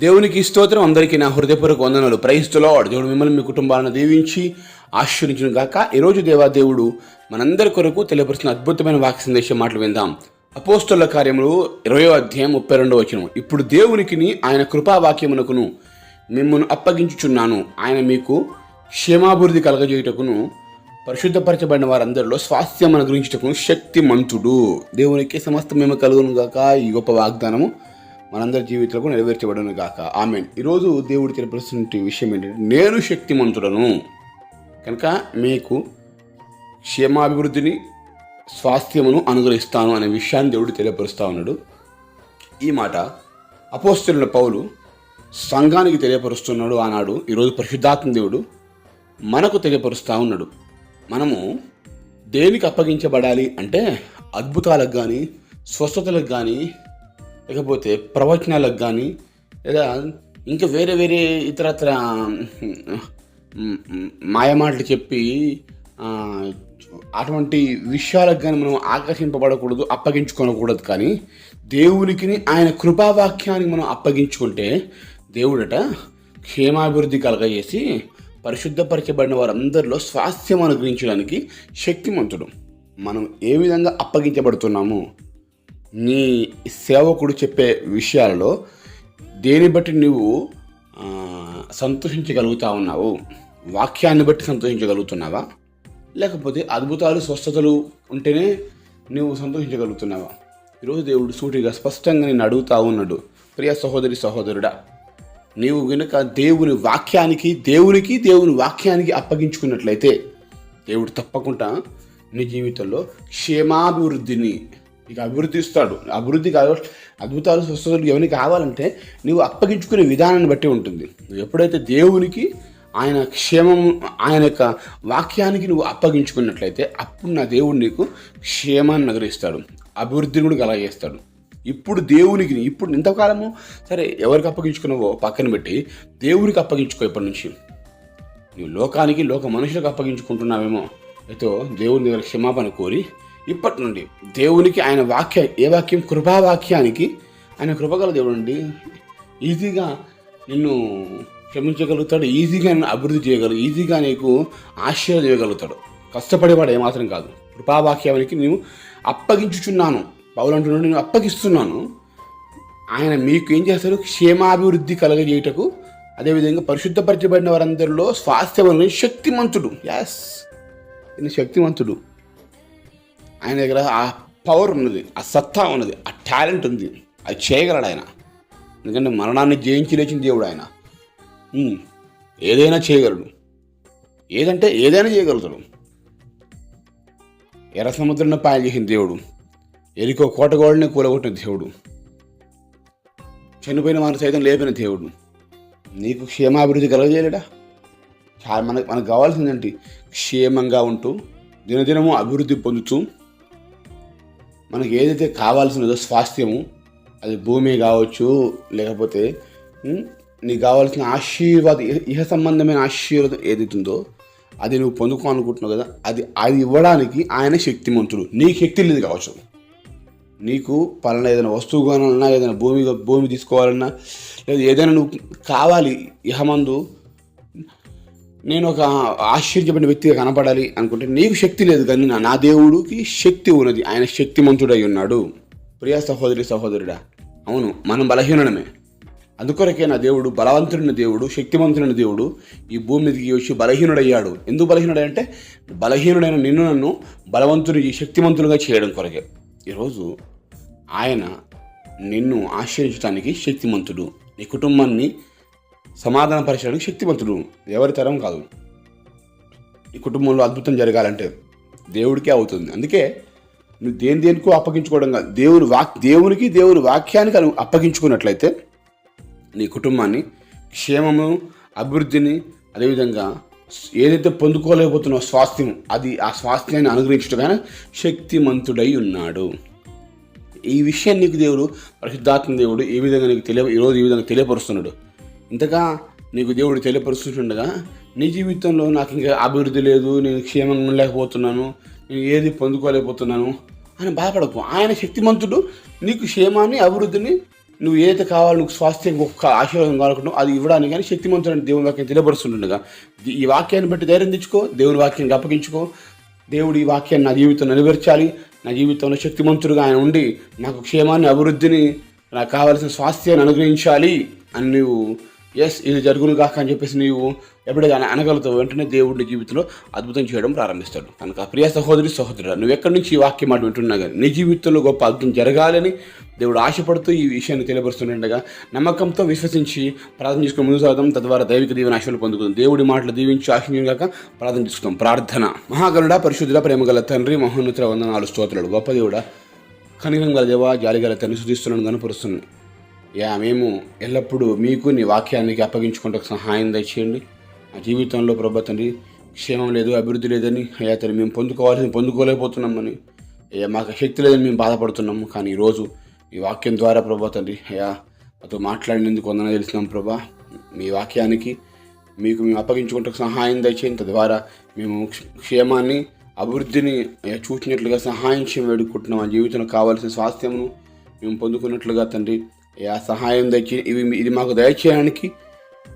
దేవునికి స్తోత్రం అందరికీ నా హృదయపూర్వక వందనలు. ప్రైస్తులో దేవుడు మిమ్మల్ని మీ కుటుంబాలను దీవించి ఆశ్రయించిన గాక. ఈరోజు దేవా దేవుడు మనందరి కొరకు తెలియపరుస్తున్న అద్భుతమైన వాక్య సందేశం మాటలు విందాం. అపోస్తుల కార్యములు ఇరవయో అధ్యాయం ముప్పై రెండో వచనం. ఇప్పుడు దేవునికిని ఆయన కృపావాక్యమునకును మిమ్మల్ని అప్పగించుచున్నాను. ఆయన మీకు క్షేమాభివృద్ధి కలగజేయుటకును పరిశుద్ధపరచబడిన వారందరిలో స్వాస్థ్యం అనుగ్రహించుటకును శక్తిమంతుడు. దేవునికి సమస్త మేము కలుగును గాక. ఈ గొప్ప వాగ్దానము మనందరి జీవితాలకు నెరవేర్చబడను గాక. ఆమె ఈరోజు దేవుడు తెలియపరుస్తున్న విషయం ఏంటంటే నేను శక్తిమంతుడను. కనుక మీకు క్షేమాభివృద్ధిని స్వాస్థ్యమును అనుగ్రహిస్తాను అనే విషయాన్ని దేవుడు తెలియపరుస్తూ ఉన్నాడు. ఈ మాట అపోస్తుల పౌలు సంఘానికి తెలియపరుస్తున్నాడు ఆనాడు. ఈరోజు పరిశుద్ధాత్మ దేవుడు మనకు తెలియపరుస్తూ ఉన్నాడు. మనము దేనికి అప్పగించబడాలి అంటే అద్భుతాలకు కానీ స్వస్థతలకు కానీ లేకపోతే ప్రవచనాలకు కానీ లేదా ఇంకా వేరే వేరే ఇతరత్ర మాయమాటలు చెప్పి అటువంటి విషయాలకు కానీ మనం ఆకర్షింపబడకూడదు అప్పగించుకోనకూడదు కానీ దేవునికి ఆయన కృపావాక్యానికి మనం అప్పగించుకుంటే దేవుడట క్షేమాభివృద్ధి కలగజేసి పరిశుద్ధపరచబడిన వారందరిలో స్వాస్థ్యం అనుగ్రహించడానికి శక్తిమంతుడు. మనం ఏ విధంగా అప్పగించబడుతున్నాము నీ సేవకుడు చెప్పే విషయాలలో దేని బట్టి నువ్వు సంతోషించగలుగుతా ఉన్నావు? వాక్యాన్ని బట్టి సంతోషించగలుగుతున్నావా? లేకపోతే అద్భుతాలు స్వస్థతలు ఉంటేనే నువ్వు సంతోషించగలుగుతున్నావా? ఈరోజు దేవుడు సూటిగా స్పష్టంగా నేను అడుగుతా ఉన్నాడు. ప్రియ సహోదరి సహోదరుడా నీవు గనుక దేవుని వాక్యానికి దేవునికి దేవుని వాక్యానికి అప్పగించుకున్నట్లయితే దేవుడు తప్పకుండా నీ జీవితంలో క్షేమాభివృద్ధిని నీకు అభివృద్ధి ఇస్తాడు. అభివృద్ధి కాదు అద్భుతాలు స్వస్థతలు ఎవరికి కావాలంటే నువ్వు అప్పగించుకునే విధానాన్ని బట్టి ఉంటుంది. నువ్వు ఎప్పుడైతే దేవునికి ఆయన క్షేమం ఆయన యొక్క వాక్యానికి నువ్వు అప్పగించుకున్నట్లయితే అప్పుడు నా దేవుడు నీకు క్షేమాన్ని నగరిస్తాడు. అభివృద్ధిని కూడా కలగజేస్తాడు. ఇప్పుడు దేవునికి ఇప్పుడు ఇంతకాలము సరే ఎవరికి అప్పగించుకున్నావో పక్కన పెట్టి దేవునికి అప్పగించుకో ఇప్పటి నుంచి. నువ్వు లోకానికి లోక మనుషులకు అప్పగించుకుంటున్నావేమో. అయితే దేవుని దగ్గర క్షమాపణ కోరి ఇప్పటి నుండి దేవునికి ఆయన వాక్య ఏ వాక్యం? కృపావాక్యానికి ఆయన కృపగల దేవుడు అండి. ఈజీగా నిన్ను క్షమించగలుగుతాడు ఈజీగా నిన్ను అభివృద్ధి చేయగలరు ఈజీగా నీకు ఆశీర్వదించగలుగుతాడు కష్టపడేవాడు ఏమాత్రం కాదు. కృపావాక్యానికి నేను అప్పగించుచున్నాను. పౌలు అంటున్నాడు నేను అప్పగిస్తున్నాను. ఆయన మీకు ఏం చేస్తారు? క్షేమాభివృద్ధి కలగజేయటకు అదేవిధంగా పరిశుద్ధపరచబడిన వారందరిలో స్వాస్థ్యం శక్తిమంతుడు. యాస్ నేను శక్తిమంతుడు. ఆయన దగ్గర ఆ పవర్ ఉన్నది ఆ సత్తా ఉన్నది ఆ టాలెంట్ ఉంది. అది చేయగలడు ఆయన. ఎందుకంటే మరణాన్ని జయించి లేచిన దేవుడు ఆయన. ఏదైనా చేయగలడు. ఏదంటే ఏదైనా చేయగలుగుతాడు. ఎర్ర సముద్రాన్ని పాయలు చేసిన దేవుడు ఎరికో కోటగోళ్ళని కూలగొట్టిన దేవుడు చనిపోయిన వారిని సైతం లేపిన దేవుడు. నీకు క్షేమాభివృద్ధి కలగజేయలేడా? చాలా మనకు మనకు కావాల్సిందంటే క్షేమంగా ఉంటూ దినదినము అభివృద్ధి పొందుతూ మనకి ఏదైతే కావాల్సినదో స్వాస్థ్యము అది భూమి కావచ్చు లేకపోతే నీకు కావాల్సిన ఆశీర్వాదం ఇహ- సంబంధమైన ఆశీర్వాదం ఏదైతుందో అది నువ్వు పొందుకోవాలనుకుంటున్నావు కదా అది అది ఇవ్వడానికి ఆయన శక్తిమంతుడు. నీకు శక్తి లేదు కావచ్చు నీకు పలానా ఏదైనా వస్తువు కొనాలన్నా ఏదైనా భూమి భూమి తీసుకోవాలన్నా లేదా ఏదైనా నువ్వు కావాలి ఇహమందు నేను ఒక ఆశ్చర్యపడిన వ్యక్తిగా కనపడాలి అనుకుంటే నీకు శక్తి లేదు కానీ నా- నా దేవుడికి శక్తి ఉన్నది. ఆయన శక్తిమంతుడై ఉన్నాడు. ప్రియా సహోదరి సహోదరుడా అవును మనం బలహీనమే అందుకొరకే నా దేవుడు బలవంతుడైన దేవుడు శక్తివంతుడైన దేవుడు ఈ భూమి మీదకి వచ్చి బలహీనుడయ్యాడు. ఎందుకు బలహీనుడు అంటే బలహీనుడైన నిన్ను నన్ను బలవంతుడి శక్తివంతులుగా చేయడం కొరకే. ఈరోజు ఆయన నిన్ను ఆశ్రయించడానికి శక్తిమంతుడు. నీ కుటుంబాన్ని సమాధానపరచడానికి శక్తివంతుడు. ఎవరి తరం కాదు. ఈ కుటుంబంలో అద్భుతం జరగాలంటే దేవుడికే అవుతుంది. అందుకే నువ్వు దేని దేనికో అప్పగించుకోవడం కాదు. దేవుని వాక్ దేవునికి దేవుని వాక్యానికి అను- అప్పగించుకున్నట్లయితే నీ కుటుంబాన్ని క్షేమము అభివృద్ధిని అదేవిధంగా ఏదైతే పొందుకోలేకపోతున్నావు స్వాస్థ్యం అది ఆ స్వాస్థ్యాన్ని అనుగ్రహించడం శక్తిమంతుడై ఉన్నాడు. ఈ విషయాన్ని నీకు దేవుడు పరిశుద్ధాత్మ దేవుడు ఈ విధంగా నీకు తెలియ ఈరోజు ఈ విధంగా తెలియపరుస్తున్నాడు. ఇంతగా నీకు దేవుడు తెలియపరుస్తుండగా నీ జీవితంలో నాకు ఇంకా అభివృద్ధి లేదు నేను క్షేమంగా ఉండలేకపోతున్నాను నేను ఏది పొందుకోలేకపోతున్నాను అని బాధపడకు. ఆయన శక్తిమంతుడు నీకు క్షేమాన్ని అభివృద్ధిని నువ్వు ఏదైతే కావాలో నువ్వు స్వాస్థ్యం ఒక్క ఆశీర్వాదం కావాలనుకుంటున్నావు అది ఇవ్వడానికి కానీ శక్తిమంతుడు దేవుని వాక్యం తెలియపరుస్తుండగా ఈ వాక్యాన్ని బట్టి ధైర్యం తెచ్చుకో దేవుని వాక్యాన్ని అప్పగించుకో. దేవుడు ఈ వాక్యాన్ని నా జీవితం నెరవేర్చాలి. నా జీవితంలో శక్తిమంతుడుగా ఆయన ఉండి నాకు క్షేమాన్ని అభివృద్ధిని నాకు కావాల్సిన స్వాస్థ్యాన్ని అనుగ్రహించాలి అని నువ్వు ఎస్ ఇది జరుగును కాక అని చెప్పేసి నీవు ఎప్పుడైతే అన- అనగలుగుతావు వెంటనే దేవుడిని జీవితంలో అద్భుతం చేయడం ప్రారంభిస్తాడు. కనుక ప్రియ సహోదరి సహోదరుడు నువ్వు ఎక్కడి నుంచి ఈ వాక్యం మాట వింటున్నా కానీ నీ జీవితంలో గొప్ప అద్భుతం జరగాలని దేవుడు ఆశపడుతూ ఈ విషయాన్ని తెలియపరుస్తుండగా నమ్మకంతో విశ్వసించి ప్రార్థన చేసుకుని ముందు సాగుదాం. తద్వారా దైవిక దీవెన ఆశలు పొందుకుందాం. దేవుడి మాటలు దీవించి ఆశించిన కాక ప్రార్థన చేసుకుందాం. ప్రార్థన. మహాగరుడ పరిశుద్ధుడ ప్రేమగల తండ్రి మహోన్నతుల వందనాలు స్తోత్రుడు గొప్ప దేవుడ కనికరం గల జాలిగల జాలి తండ్రి సుధిస్తున్నాను కనపరుస్తున్నాను యా మేము ఎల్లప్పుడూ మీకు నీ వాక్యానికి అప్పగించుకుంటూ సహాయం దయచేయండి. మా జీవితంలో ప్రభా తండ్రి క్షేమం లేదు అభివృద్ధి లేదని అయ్యా తండ్రి మేము పొందుకోవాల్సింది పొందుకోలేకపోతున్నామని. అయ్యా మాకు శక్తి లేదని మేము బాధపడుతున్నాము. కానీ ఈరోజు ఈ వాక్యం ద్వారా ప్రభా తండ్రి అయ్యా మాతో మాట్లాడినందుకు వందన తెలిసినాం ప్రభా. మీ వాక్యానికి మీకు మేము అప్పగించుకుంటూ సహాయం దయచేయండి. తద్వారా మేము క్షేమాన్ని అభివృద్ధిని అయ్యా చూసినట్లుగా సహాయం చేయడం వేడుకుంటున్నాం. మా జీవితంలో కావాల్సిన స్వాస్థ్యమును మేము పొందుకున్నట్లుగా తండ్రి అయ్యా సహాయం దయచే ఇవి ఇది మాకు దయచేయడానికి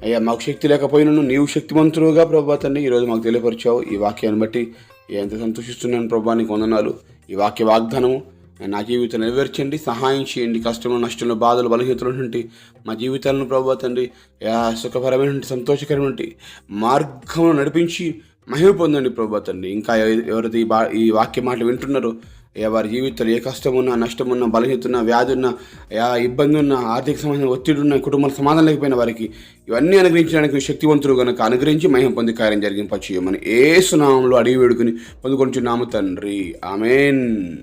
అయ్యా మాకు శక్తి లేకపోయినను నీవు శక్తివంతులుగా ప్రభా తండ్రి ఈరోజు మాకు తెలియపరిచావు. ఈ వాక్యాన్ని బట్టి ఎంత సంతోషిస్తున్నాను ప్రభా నీకు వందనాలు. ఈ వాక్య వాగ్దానము నా జీవితం నెరవేర్చండి సహాయం చేయండి. కష్టంలో నష్టంలో బాధలు బలహీనతలు మా జీవితాలను ప్రభా తండ్రి యా సుఖపరమైన సంతోషకరమైన మార్గంలో నడిపించి మహిమ పొందండి ప్రభా తండ్రి. ఇంకా ఎవరైతే ఈ బా ఈ వాక్య మాటలు వింటున్నారో అయ్యా వారి జీవితంలో ఏ కష్టమున్నా నష్టం ఉన్నా బలహీనత వ్యాధి ఉన్నా ఇబ్బంది ఉన్నా ఆర్థిక సంబంధించిన ఒత్తిడి ఉన్న కుటుంబాల సమాధానం లేకపోయిన వారికి ఇవన్నీ అనుగ్రహించడానికి శక్తివంతులు కనుక అనుగ్రహించి మహిమ పొంది కార్యం జరిగింపచేయమని ఏ సునామంలో అడిగి వేడుకుని పొందుకొని తండ్రి. ఆమెన్.